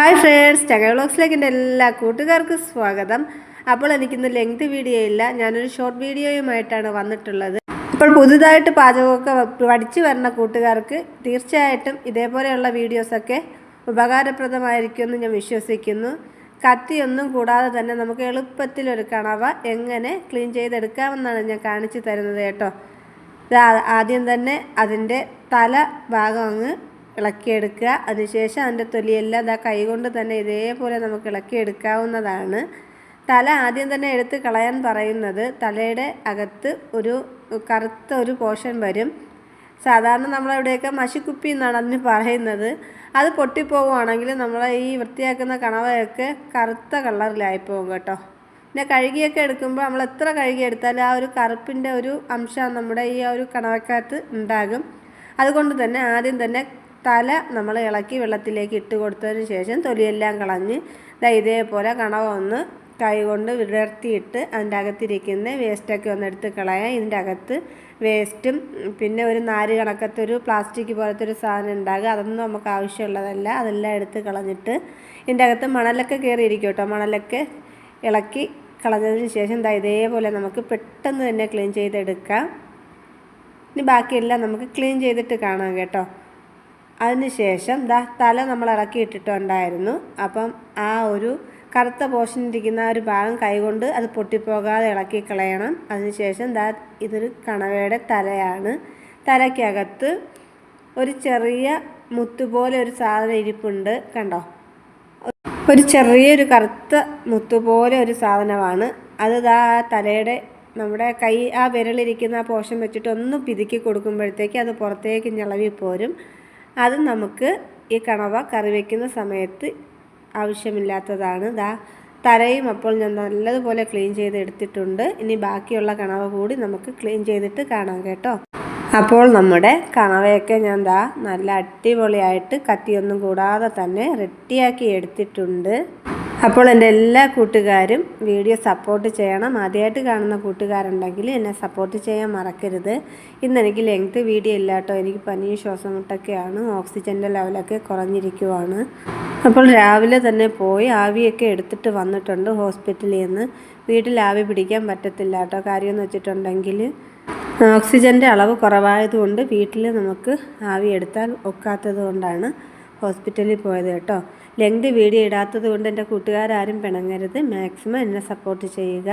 Hi friends ചക വ്ളോഗ്സിലേക്ക് എന്റെ എല്ലാ കൂട്ടുകാർക്കും സ്വാഗതം. അപ്പോൾ എനിക്കിന്ന് ലെങ്ത് വീഡിയോ ഇല്ല ഞാനൊരു ഷോർട്ട് വീഡിയോയുമായിട്ടാണ് വന്നിട്ടുള്ളത്. ഇപ്പോൾ പുതുതായിട്ട് പാചകമൊക്കെ പഠിച്ചു വരുന്ന കൂട്ടുകാർക്ക് തീർച്ചയായിട്ടും ഇതേപോലെയുള്ള വീഡിയോസൊക്കെ ഉപകാരപ്രദമായിരിക്കുമെന്ന് ഞാൻ വിശ്വസിക്കുന്നു. കത്തിയൊന്നും കൂടാതെ തന്നെ നമുക്ക് എളുപ്പത്തിൽ ഒരു കണവ എങ്ങനെ ക്ലീൻ ചെയ്തെടുക്കാമെന്നാണ് ഞാൻ കാണിച്ചു തരുന്നത് കേട്ടോ. ആദ്യം തന്നെ അതിന്റെ തല ഭാഗം അങ്ങ് ഇളക്കിയെടുക്കുക. അതിനുശേഷം അതിന്റെ തൊലിയെല്ലാം ഇതാ കൈകൊണ്ട് തന്നെ ഇതേപോലെ നമുക്ക് ഇളക്കിയെടുക്കാവുന്നതാണ്. തല ആദ്യം തന്നെ എടുത്ത് കളയാൻ പറയുന്നത് തലയുടെ അകത്ത് ഒരു കറുത്ത ഒരു പോഷൻ വരും. സാധാരണ നമ്മളെവിടെയൊക്കെ മഷിക്കുപ്പി എന്നാണ് അതിന് പറയുന്നത്. അത് പൊട്ടിപ്പോവുകയാണെങ്കിൽ നമ്മൾ ഈ വൃത്തിയാക്കുന്ന കണവയൊക്കെ കറുത്ത കളറിലായിപ്പോകും കേട്ടോ. പിന്നെ കഴുകിയൊക്കെ എടുക്കുമ്പോൾ നമ്മൾ എത്ര കഴുകി എടുത്താലും ആ ഒരു കറുപ്പിന്റെ ഒരു അംശം നമ്മുടെ ഈ ഒരു കണവക്കകത്ത് ഉണ്ടാകും. അതുകൊണ്ട് തന്നെ ആദ്യം തന്നെ തല നമ്മൾ ഇളക്കി വെള്ളത്തിലേക്ക് ഇട്ട് കൊടുത്തതിന് ശേഷം തൊലിയെല്ലാം കളഞ്ഞ് ഇതേപോലെ കണവ ഒന്ന് കൈ കൊണ്ട് വിടർത്തിയിട്ട് അതിന്റെ അകത്തിരിക്കുന്ന വേസ്റ്റൊക്കെ ഒന്ന് എടുത്ത് കളയാം. ഇതിന്റെ അകത്ത് വേസ്റ്റും പിന്നെ ഒരു നാല് കണക്കത്തെ ഒരു പ്ലാസ്റ്റിക് പോലത്തെ ഒരു സാധനം ഉണ്ടാകുക. അതൊന്നും നമുക്ക് ആവശ്യമുള്ളതല്ല. അതെല്ലാം എടുത്ത് കളഞ്ഞിട്ട് ഇതിന്റെ അകത്ത് മണലൊക്കെ കയറിയിരിക്കും കേട്ടോ. മണലൊക്കെ ഇളക്കി കളഞ്ഞതിന് ശേഷം ദാ ഇതേപോലെ നമുക്ക് പെട്ടെന്ന് തന്നെ ക്ലീൻ ചെയ്തെടുക്കാം. ഇനി ബാക്കിയെല്ലാം നമുക്ക് ക്ലീൻ ചെയ്തിട്ട് കാണാം കേട്ടോ. അതിനുശേഷം ദാ തല നമ്മൾ ഇറക്കി ഇട്ടിട്ടുണ്ടായിരുന്നു. അപ്പം ആ ഒരു കറുത്ത പോഷൻ ഇരിക്കുന്ന ഒരു ഭാഗം കൈകൊണ്ട് അത് പൊട്ടിപ്പോകാതെ ഇളക്കി കളയണം. അതിനുശേഷം ദാ ഇതൊരു കണവയുടെ തലയാണ്. തലയ്ക്കകത്ത് ഒരു ചെറിയ മുത്തുപോലെ ഒരു സാധനം ഇരിപ്പുണ്ട്. കണ്ടോ? ഒരു ചെറിയൊരു കറുത്ത മുത്തുപോലെ ഒരു സാധനമാണ്. അത് ദാ തലയുടെ നമ്മുടെ കൈ ആ വിരലിരിക്കുന്ന ആ പോഷൻ വെച്ചിട്ട് ഒന്ന് പിതുക്കി കൊടുക്കുമ്പോഴത്തേക്ക് അത് പുറത്തേക്ക് ഞളവി പോരും. അത് നമുക്ക് ഈ കണവ കറി വയ്ക്കുന്ന സമയത്ത് ആവശ്യമില്ലാത്തതാണ്. ദാ തലയും അപ്പോൾ ഞാൻ നല്ലതുപോലെ ക്ലീൻ ചെയ്ത് എടുത്തിട്ടുണ്ട്. ഇനി ബാക്കിയുള്ള കണവ കൂടി നമുക്ക് ക്ലീൻ ചെയ്തിട്ട് കാണാം കേട്ടോ. അപ്പോൾ നമ്മുടെ കണവയൊക്കെ ഞാൻ ദാ നല്ല അടിപൊളിയായിട്ട് കത്തിയൊന്നും കൂടാതെ തന്നെ റെഡിയാക്കി എടുത്തിട്ടുണ്ട്. അപ്പോൾ എന്റെ എല്ലാ കൂട്ടുകാരും വീഡിയോ സപ്പോർട്ട് ചെയ്യണം. ആദ്യമായിട്ട് കാണുന്ന കൂട്ടുകാരുണ്ടെങ്കിൽ എന്നെ സപ്പോർട്ട് ചെയ്യാൻ മറക്കരുത്. ഇന്ന് എനിക്ക് ലെങ്ത് വീഡിയോ ഇല്ല കേട്ടോ. എനിക്ക് പനിയും ശ്വാസം മുട്ടൊക്കെയാണ് ഓക്സിജന്റെ ലെവലൊക്കെ കുറഞ്ഞിരിക്കുവാണ്. അപ്പോൾ രാവിലെ തന്നെ പോയി ആവിയൊക്കെ എടുത്തിട്ട് വന്നിട്ടുണ്ട് ഹോസ്പിറ്റലിൽ നിന്ന്. വീട്ടിൽ ആവി പിടിക്കാൻ പറ്റത്തില്ല കേട്ടോ. കാര്യമെന്ന് വെച്ചിട്ടുണ്ടെങ്കിൽ ഓക്സിജന്റെ അളവ് കുറവായതുകൊണ്ട് വീട്ടിൽ നമുക്ക് ആവി എടുത്താൽ ഒക്കാത്തത് കൊണ്ടാണ് ഹോസ്പിറ്റലിൽ പോയത് കേട്ടോ. ലെങ്ത് വീഡിയോ ഇടാത്തത് കൊണ്ട് എന്റെ കൂട്ടുകാരും പിണങ്ങരുത്. മാക്സിമം എന്നെ സപ്പോർട്ട് ചെയ്യുക.